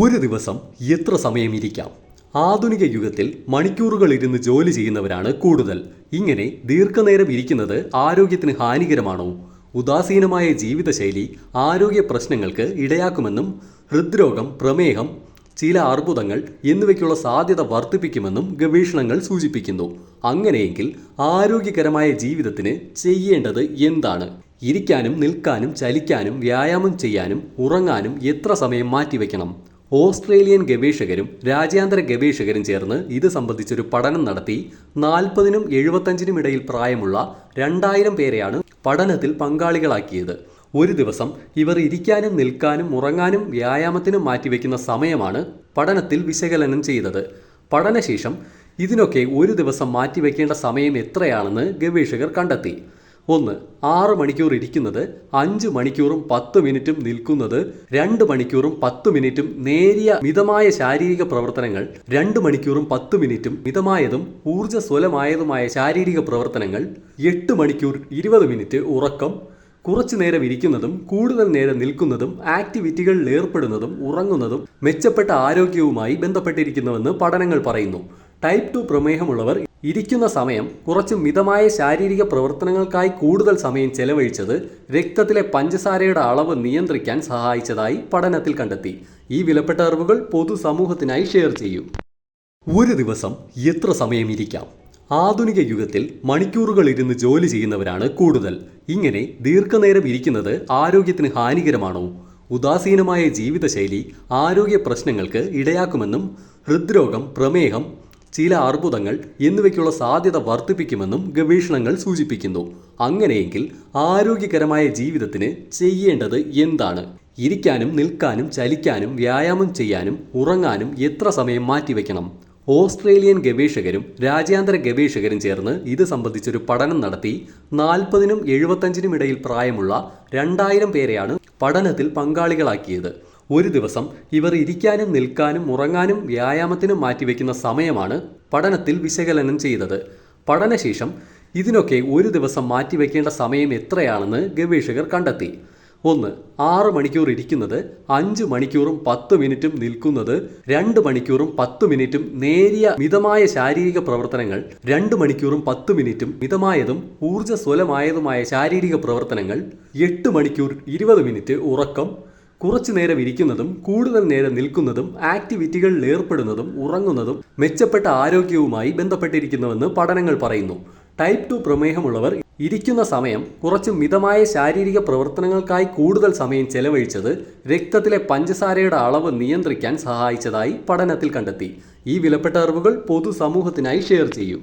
ഒരു ദിവസം എത്ര സമയം ഇരിക്കാം ആധുനിക യുഗത്തിൽ മണിക്കൂറുകൾ ഇരുന്ന് ജോലി ചെയ്യുന്നവരാണ് കൂടുതൽ. ഇങ്ങനെ ദീർഘനേരം ഇരിക്കുന്നത് ആരോഗ്യത്തിന് ഹാനികരമാണോ? ഉദാസീനമായ ജീവിതശൈലി ആരോഗ്യ പ്രശ്നങ്ങൾക്ക് ഇടയാക്കുമെന്നും ഹൃദ്രോഗം പ്രമേഹം ചില അർബുദങ്ങൾ എന്നിവയ്ക്കുള്ള സാധ്യത വർദ്ധിപ്പിക്കുമെന്നും ഗവേഷണങ്ങൾ സൂചിപ്പിക്കുന്നു. അങ്ങനെയെങ്കിൽ ആരോഗ്യകരമായ ജീവിതത്തിന് ചെയ്യേണ്ടത് എന്താണ്? ഇരിക്കാനും നിൽക്കാനും ചലിക്കാനും വ്യായാമം ചെയ്യാനും ഉറങ്ങാനും എത്ര സമയം മാറ്റിവെക്കണം? ഓസ്ട്രേലിയൻ ഗവേഷകരും രാജ്യാന്തര ഗവേഷകരും ചേർന്ന് ഇത് സംബന്ധിച്ചൊരു പഠനം നടത്തി നാൽപ്പതിനും എഴുപത്തഞ്ചിനും ഇടയിൽ പ്രായമുള്ള രണ്ടായിരം പേരെയാണ് പഠനത്തിൽ പങ്കാളികളാക്കിയത്. ഒരു ദിവസം ഇവർ ഇരിക്കാനും നിൽക്കാനും ഉറങ്ങാനും വ്യായാമത്തിനും മാറ്റിവെക്കുന്ന സമയമാണ് പഠനത്തിൽ വിശകലനം ചെയ്തത്. പഠനശേഷം ഇതിനൊക്കെ ഒരു ദിവസം മാറ്റിവെക്കേണ്ട സമയം എത്രയാണെന്ന് ഗവേഷകർ കണ്ടെത്തി. ഒന്ന് ആറ് മണിക്കൂർ ഇരിക്കുന്നത് അഞ്ച് മണിക്കൂറും പത്ത് മിനിറ്റും നിൽക്കുന്നത് രണ്ട് മണിക്കൂറും പത്ത് മിനിറ്റും നേരിയ മിതമായ ശാരീരിക പ്രവർത്തനങ്ങൾ രണ്ട് മണിക്കൂറും പത്ത് മിനിറ്റും മിതമായതും ഊർജസ്വലമായതുമായ ശാരീരിക പ്രവർത്തനങ്ങൾ എട്ട് മണിക്കൂർ ഇരുപത് മിനിറ്റ് ഉറക്കം കുറച്ചു നേരം ഇരിക്കുന്നതും കൂടുതൽ നേരം നിൽക്കുന്നതും ആക്ടിവിറ്റികളിൽ ഏർപ്പെടുന്നതും ഉറങ്ങുന്നതും മെച്ചപ്പെട്ട ആരോഗ്യവുമായി ബന്ധപ്പെട്ടിരിക്കുന്നുവെന്ന് പഠനങ്ങൾ പറയുന്നു. ടൈപ്പ് ടു പ്രമേഹമുള്ളവർ ഇരിക്കുന്ന സമയം കുറച്ച് മിതമായ ശാരീരിക പ്രവർത്തനങ്ങൾക്കായി കൂടുതൽ സമയം ചെലവഴിച്ചത് രക്തത്തിലെ പഞ്ചസാരയുടെ അളവ് നിയന്ത്രിക്കാൻ സഹായിച്ചതായി പഠനത്തിൽ കണ്ടെത്തി. ഈ വിലപ്പെട്ട അറിവുകൾ പൊതുസമൂഹത്തിനായി ഷെയർ ചെയ്യൂ. ഒരു ദിവസം എത്ര സമയം ഇരിക്കാം? ആധുനിക യുഗത്തിൽ മണിക്കൂറുകൾ ഇരുന്ന് ജോലി ചെയ്യുന്നവരാണ് കൂടുതൽ. ഇങ്ങനെ ദീർഘനേരം ഇരിക്കുന്നത് ആരോഗ്യത്തിന് ഹാനികരമാണോ? ഉദാസീനമായ ജീവിതശൈലി ആരോഗ്യ പ്രശ്നങ്ങൾക്ക് ഇടയാക്കുമെന്നും ഹൃദ്രോഗം പ്രമേഹം ചില അർബുദങ്ങൾ എന്നിവയ്ക്കുള്ള സാധ്യത വർദ്ധിപ്പിക്കുമെന്നും ഗവേഷണങ്ങൾ സൂചിപ്പിക്കുന്നു. അങ്ങനെയെങ്കിൽ ആരോഗ്യകരമായ ജീവിതത്തിന് ചെയ്യേണ്ടത് എന്താണ്? ഇരിക്കാനും നിൽക്കാനും ചലിക്കാനും വ്യായാമം ചെയ്യാനും ഉറങ്ങാനും എത്ര സമയം മാറ്റിവെക്കണം? ഓസ്ട്രേലിയൻ ഗവേഷകരും രാജ്യാന്തര ഗവേഷകരും ചേർന്ന് ഇത് സംബന്ധിച്ചൊരു പഠനം നടത്തി നാൽപ്പതിനും എഴുപത്തഞ്ചിനും ഇടയിൽ പ്രായമുള്ള രണ്ടായിരം പേരെയാണ് പഠനത്തിൽ പങ്കാളികളാക്കിയത്. ഒരു ദിവസം ഇവർ ഇരിക്കാനും നിൽക്കാനും ഉറങ്ങാനും വ്യായാമത്തിനും മാറ്റിവെക്കുന്ന സമയമാണ് പഠനത്തിൽ വിശകലനം ചെയ്തത്. പഠനശേഷം ഇതിനൊക്കെ ഒരു ദിവസം മാറ്റിവെക്കേണ്ട സമയം എത്രയാണെന്ന് ഗവേഷകർ കണ്ടെത്തി. ഒന്ന് ആറ് മണിക്കൂർ ഇരിക്കുന്നത് അഞ്ച് മണിക്കൂറും പത്ത് മിനിറ്റും നിൽക്കുന്നത് രണ്ട് മണിക്കൂറും പത്ത് മിനിറ്റും നേരിയ മിതമായ ശാരീരിക പ്രവർത്തനങ്ങൾ രണ്ട് മണിക്കൂറും പത്ത് മിനിറ്റും മിതമായതും ഊർജസ്വലമായതുമായ ശാരീരിക പ്രവർത്തനങ്ങൾ എട്ട് മണിക്കൂർ ഇരുപത് മിനിറ്റ് ഉറക്കം കുറച്ചു നേരം ഇരിക്കുന്നതും കൂടുതൽ നേരം നിൽക്കുന്നതും ആക്ടിവിറ്റികളിൽ ഏർപ്പെടുന്നതും ഉറങ്ങുന്നതും മെച്ചപ്പെട്ട ആരോഗ്യവുമായി ബന്ധപ്പെട്ടിരിക്കുന്നുവെന്ന് പഠനങ്ങൾ പറയുന്നു. ടൈപ്പ് ടു പ്രമേഹമുള്ളവർ ഇരിക്കുന്ന സമയം കുറച്ച് മിതമായ ശാരീരിക പ്രവർത്തനങ്ങൾക്കായി കൂടുതൽ സമയം ചെലവഴിച്ചത് രക്തത്തിലെ പഞ്ചസാരയുടെ അളവ് നിയന്ത്രിക്കാൻ സഹായിച്ചതായി പഠനത്തിൽ കണ്ടെത്തി. ഈ വിലപ്പെട്ട അറിവുകൾ പൊതുസമൂഹത്തിനായി ഷെയർ ചെയ്യൂ.